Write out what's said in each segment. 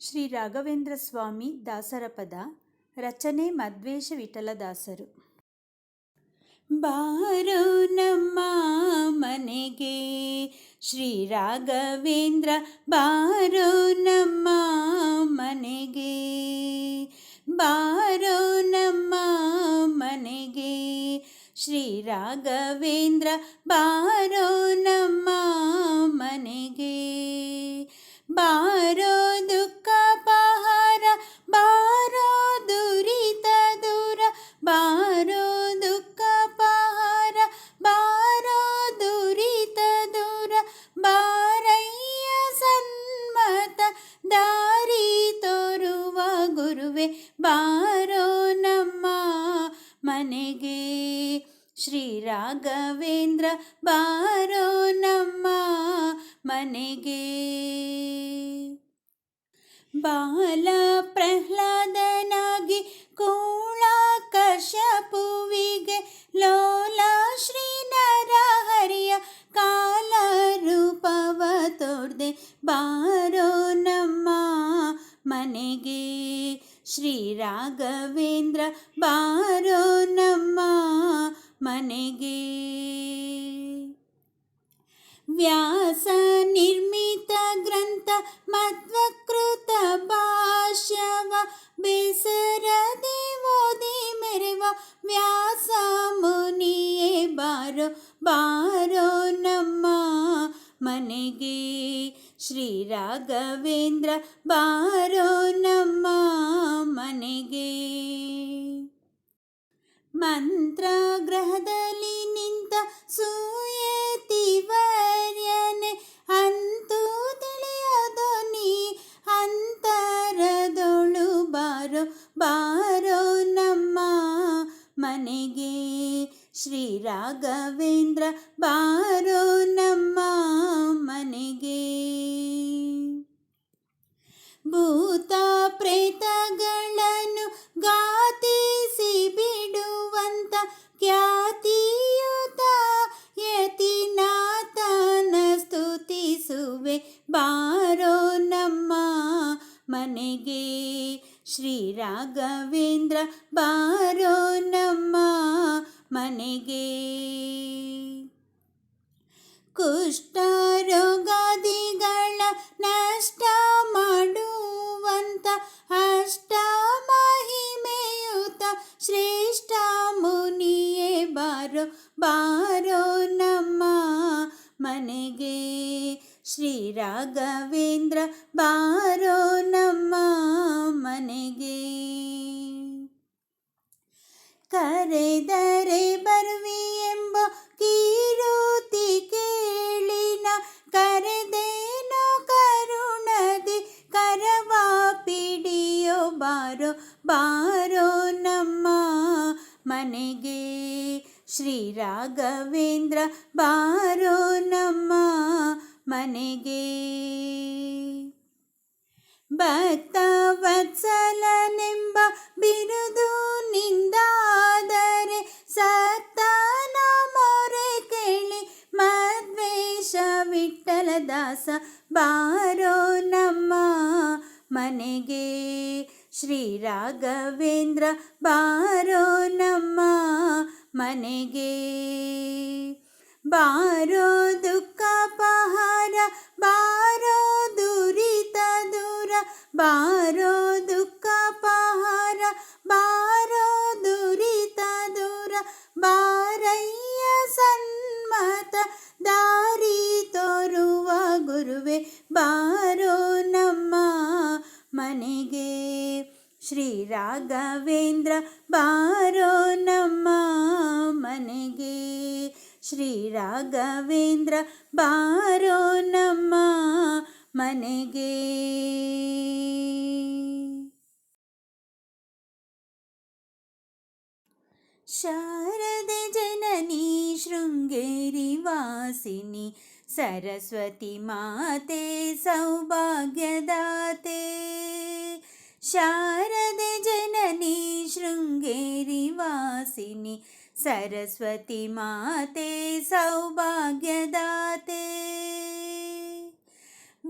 ಶ್ರೀ ರಾಘವೇಂದ್ರ ಸ್ವಾಮಿ ದಾಸರ ಪದ ರಚನೆ ಮದ್ವೇಶ ವಿಠಲದಾಸರು. ಬಾರೋ ನಮ್ಮ ಮನೆಗೆ ಶ್ರೀ ರಾಘವೇಂದ್ರ ಬಾರೋ ನಮ್ಮ ಮನೆಗೆ, ಬಾರೋ ನಮ್ಮ ಮನೆಗೆ ಶ್ರೀ ರಾಘವೇಂದ್ರ ಬಾರೋ ನಮ್ಮ ಮನೆಗೆ, ಬಾರೋ ಬಾಲ ಪ್ರಹ್ಲಾದನಾಗಿ ಕೂಳ ಕಶ್ಯಪುವಿಗೆ ಲೋಲ ಶ್ರೀ ನರಹರಿಯ ಕಾಲ ರೂಪವ ತೋರ್ದೆ ಬಾರೋ ನಮ್ಮ ಮನೆಗೆ ಶ್ರೀ ರಾಘವೇಂದ್ರ ಬಾರೋ ನಮ್ಮ ಮನೆಗೆ ವ್ಯಾಸ ನಿರ್ಮಿತ ರಾಘವೇಂದ್ರ ಬಾರೋ ನಮ್ಮ ಮನೆಗೆ. ಮಂತ್ರಗ್ರಹದಲ್ಲಿ ನಿಂತ ಸೂಯತಿವರ್ಯನೆ ಅಂತೂ ತಿಳಿಯದು ನೀ ಅಂತರದೊಳು ಬಾರೋ ಬಾರೋ ನಮ್ಮ ಮನೆಗೆ. ಶ್ರೀ ರಾಘವೇಂದ್ರ ಬಾರೋ ರಾಘವೇಂದ್ರ, ಬಾರೋ ನಮ್ಮ ಮನೆಗೆ. ಕುಷ್ಠರೋಗಾದಿಗಳ ನಷ್ಟ ಮಾಡುವಂತ ಅಷ್ಟ ಮಹಿಮೆಯುತ ಶ್ರೇಷ್ಠ ಮುನಿಯೇ ಬಾರೋ ಬಾರೋ ನಮ್ಮ ಮನೆಗೆ. ಶ್ರೀ ರಾಘವೇಂದ್ರ, ಬಾರೋ ನಮ್ಮ ಮನೆಗೆ. ಕರೆದರೆ ಬರುವಿ ಎಂಬ ಕೀರುತಿ ಕೇಳಿನ, ಕರೆದೇನೋ ಕರುಣದಿ ಕರವಾ ಪಿಡಿಯೋ ಬಾರೋ ಬಾರೋ ನಮ್ಮ ಮನೆಗೆ. ಶ್ರೀ ರಾಘವೇಂದ್ರ ಬಾರೋ ನಮ್ಮ ಮನೆಗೆ. ಭಕ್ತ ವತ್ಸಲನೆಂಬ ಬಿರುದು ನಿಂದಾದರೆ ಸತ್ತನ ಮೊರೆ ಕೇಳಿ ಮದ್ವೇಷ ವಿಠಲ ದಾಸ ಬಾರೋ ನಮ್ಮ ಮನೆಗೆ. ಶ್ರೀ ರಾಘವೇಂದ್ರ ಬಾರೋ ನಮ್ಮ ಮನೆಗೆ. ಬಾರೋ ದುಃಖ ಪಹಾರ ಬಾರೋ ಬಾರೋ ದುಃಖ ಪಹಾರ ಬಾರೋ ದುರಿತ ದೂರ ಬಾರಯ್ಯ ಸನ್ಮತ ದಾರಿ ತೋರುವ ಗುರುವೆ ಬಾರೋ ನಮ್ಮ ಮನೆಗೆ ಶ್ರೀ ರಾಘವೇಂದ್ರ ಬಾರೋ ನಮ್ಮ ಮನೆಗೆ ಶ್ರೀ ರಾಘವೇಂದ್ರ ಬಾರೋ ನಮ್ಮ ಮನೆಗೆ. ಶಾರದೆ ಜನನಿ ಶೃಂಗೇರಿ ವಾಸಿನಿ ಸರಸ್ವತಿ ಮಾತೆ ಸೌಭಾಗ್ಯದಾತೆ. ಶಾರದೆ ಜನನಿ ಶೃಂಗೇರಿ ವಾಸಿನಿ ಸರಸ್ವತಿ ಮಾತೆ ಸೌಭಾಗ್ಯದಾತೆ.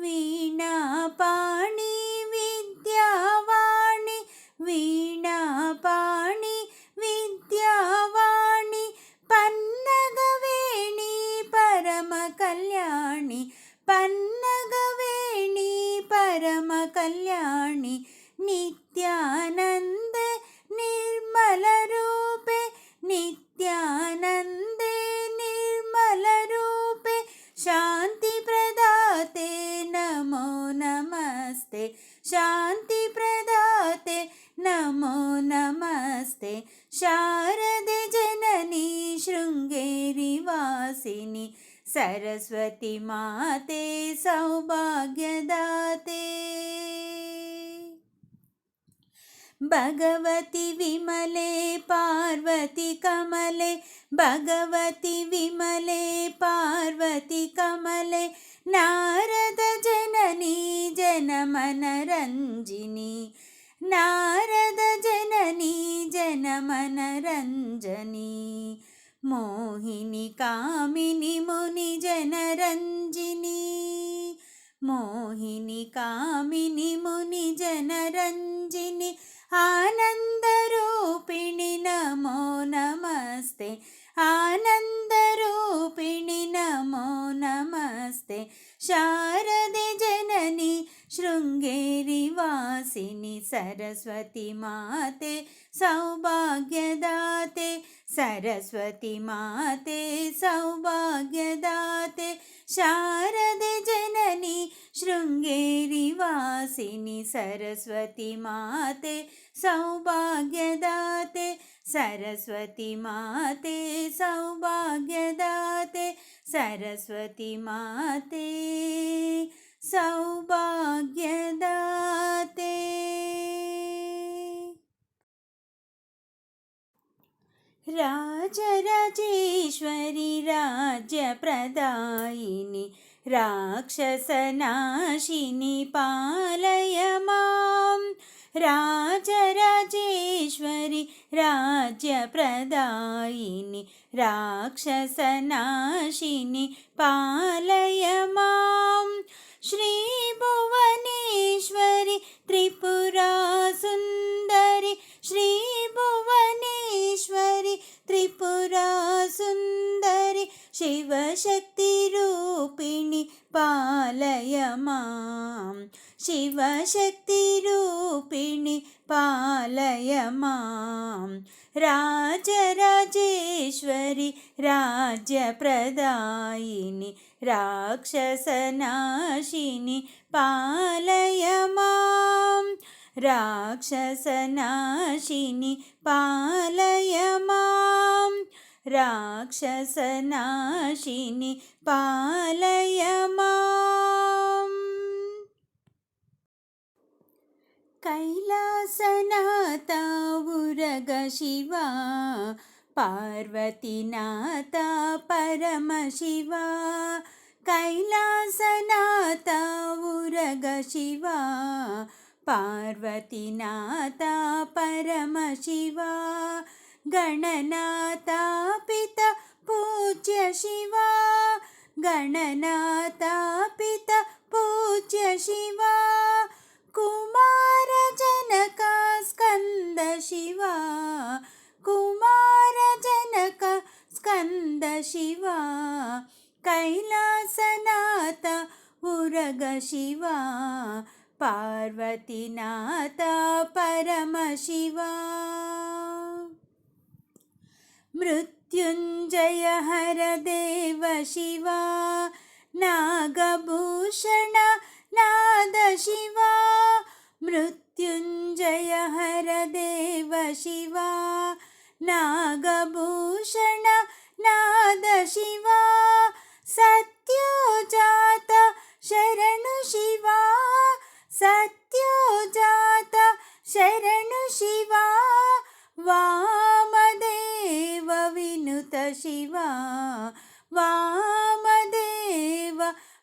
വീണാപാണി വിദ്യവാണി വീണാപാണി വിദ്യവാണി പന്നകവേണി പരമകല്യാണി പന്നകവേണി പരമ നിത്യാനന്ദ सरस्वती माते सौभाग्यदाते। भगवति विमले पार्वती कमले भगवति विमले पार्वती कमले नारद जननी जनमनरञ्जिनी नारद जननी जनमनरञ्जनी मोहिनि कामिनि मुनिजनरञ्जिनी मोहिनि कामिनि मुनिजनरञ्जिनि आनन्दरूपिणि नमो नमस्ते। आनन्दरूपिणि नमो नमस्ते। शारदे जननी शृङ्गेरिवासिनि सरस्वती माते सौभाग्यदाते ಸರಸ್ವತಿ ಮಾತೆ, ಸೌಭಾಗ್ಯದಾತೆ, ಶಾರದೆ ಜನನಿ, ಶೃಂಗೇರಿ ವಾಸಿನಿ, ಸರಸ್ವತಿ ಮಾತೆ, ಸೌಭಾಗ್ಯದಾತೆ, ಸರಸ್ವತಿ ಮಾತೆ, ಸೌಭಾಗ್ಯದಾತೆ, ಸರಸ್ವತಿ ಮಾತೆ, ಸೌಭಾಗ್ಯದಾತೆ. రాజరాజేశ్వరి రాజ్యప్రదాయిని రాక్షసనాశిని పాలయ మాం రాజరాజేశ్వరి రాజ్యప్రదాయిని రాక్షసనాశిని పాలయ మాం శ్రీభువనేశ్వరి త్రిపురాసుందరి त्रिपुरा सुन्दरि शिवशक्तिरूपिणि पालय मां शिवशक्तिरूपिणि पालय मां राजराजेश्वरि राज्यप्रदायिनि राक्षसनाशिनि पालय मां राक्षसनाशिनि पालय मां राक्षसनाशिनि पालय माम्। कैलासनाथ उरग शिवा पार्वतीनाथ परमशिवा। कैलासनाथ उरग शिवा पार्वतीनाथ परमशिवा गणनाथा पिता पूज्य शिवा गणनाथा पिता पूज्य शिवा कुमारजनक स्कन्द शिवा कुमारजनक स्कन्द शिवा कैलासनाथ उरग शिवा పార్వతీనాథ పరమశివ. మృత్యుంజయ హర దేవ శివ. నాగభూ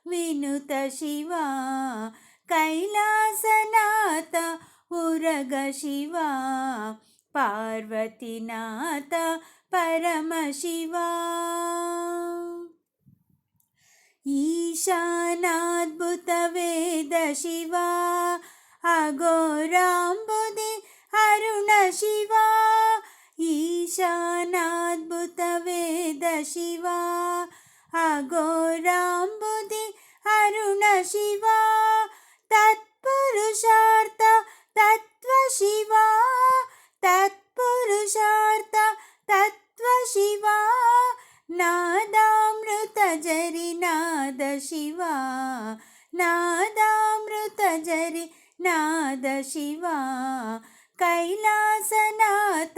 వినుత శివ కైలాసనాథ ఉరగ శివ పార్వతినాథ పరమశివ ఈశానాద్భుత వేద శివ అఘోరాంబుది అరుణ శివ. ఈశానాద్భుత వేద శివ అఘోరా शिव तत्पुरुषार्थ तत्त्वशिव तत्पुरुषार्थ तत्त्वशिव नादामृतजरि नाद शिव नादामृतजरि नाद शिव कैलासनाथ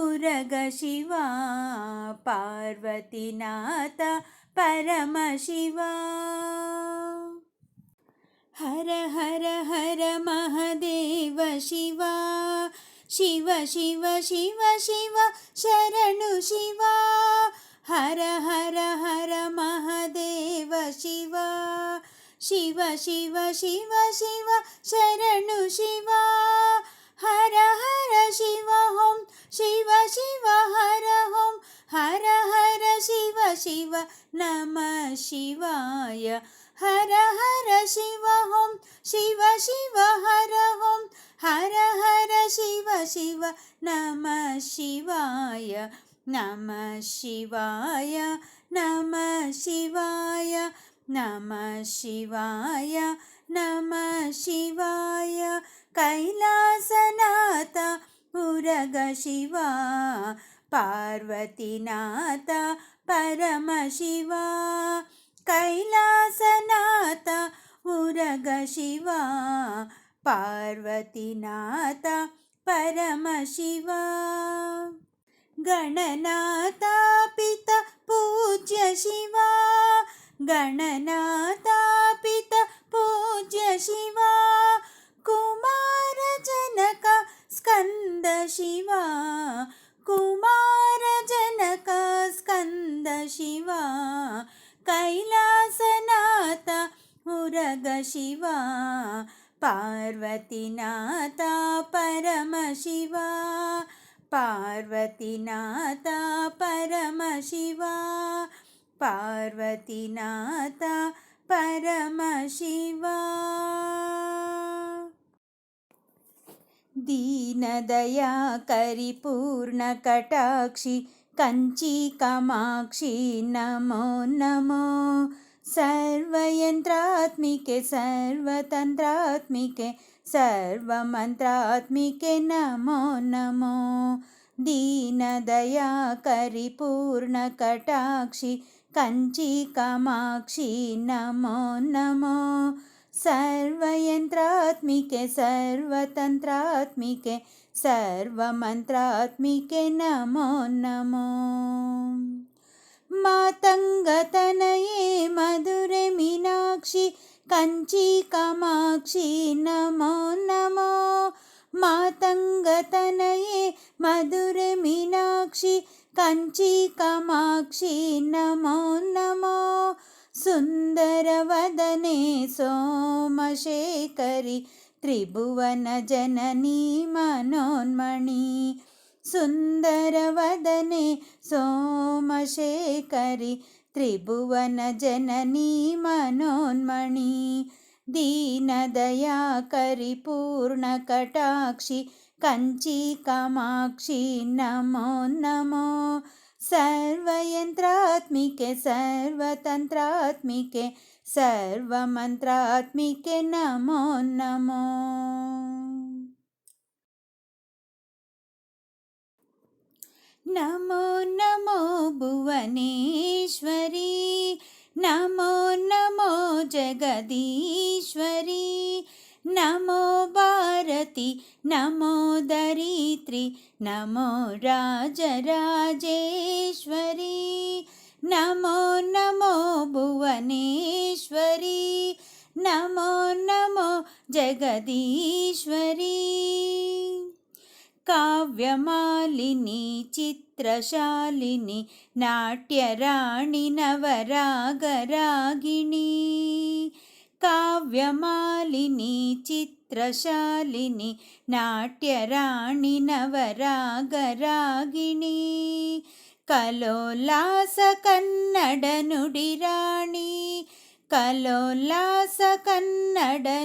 उरग शिव पार्वतीनाथ परमशिवा हर हर हर महदेव शिवा शिव शिव शिव शिव शरणु शिवा हर हर हर महदेव शिवा शिव शिव शिव शिव शरणु शिवा हर हर शिव ॐ शिव शिव हर ॐ हर हर शिव शिव नमः शिवाय हर हर शिव होम, शिव शिव हर होम। हर हर शिव शिव नमः शिवाय नमः शिवाय नमः शिवाय नमः शिवाय नमः शिवाय। कैलासनाथ उरग शिवा पार्वतीनाथ परम शिवा। పరమ శివా కైలాసనాథ ఉరగ శివా పార్వతీనాథ పరమ శివా. గణనాథ పిత పూజ్య శివా గణనాథ పిత పూజ్య శివా కుమార జనక ఉరగ శివా పార్వతీనాథ పరమ శివా పార్వతీనాథ పరమ శివా పార్వతీనాథ పరమ శివా. దీనదయాకరి పూర్ణకటాక్షి सर्वयन्त्रात्मिके सर्वतन्त्रात्मिके सर्वमन्त्रात्मिके नमो नमो। दीनदयाकरि, पूर्णकटाक्षि कञ्चिकामाक्षि नमो नमो। सर्वयन्त्रात्मिके सर्वतन्त्रात्मिके सर्वमन्त्रात्मिके नमो नमो। मातङ्गतनये मधुरे मीनाक्षि कञ्ची कामाक्षि नमो नमो मातङ्गतनये मधुरे मीनाक्षि कञ्ची कामाक्षि नमो नमो सुन्दरवदने सोमशेखरि त्रिभुवनजननी मनोन्मणि सुन्दरवदने सोमशेखरि त्रिभुवनजननी मनोन्मणि दीनदयाकरि पूर्णकटाक्षि कञ्ची कामाक्षि नमो नमो सर्वयन्त्रात्मिके सर्वतन्त्रात्मिके सर्वमन्त्रात्मिके नमो नमो નમો નમો ભુવનેશ્વરી નમો નમો જગદીશ્વરી નમો ભારતી નમો દરિત્રી નમો રાજરાજેશ્વરી નમો નમો ભુવનેશ્વરી નમો નમો જગદીશ્વરી काव्यमालिनी चित्रशालिनी नाट्यराणि नवरागरागिणी काव्यमालिनी चित्रशालिनी नाट्यराणि नवरागरागिणी कलोल्लास कन्नडनुडिराणि कलोल्लास कन्नडनुडिराणि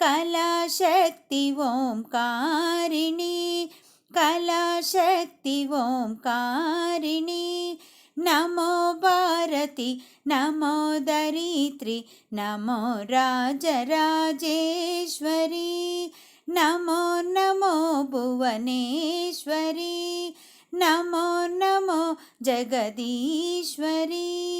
కళాశక్తి ఓంకారిణి కళాశక్తి ఓంకారిణి. నమో భారతి నమో దరిత్రి నమో రాజరాజేశ్వరి. నమో నమో భువనేశ్వరి. నమో నమో జగదీశ్వరీ.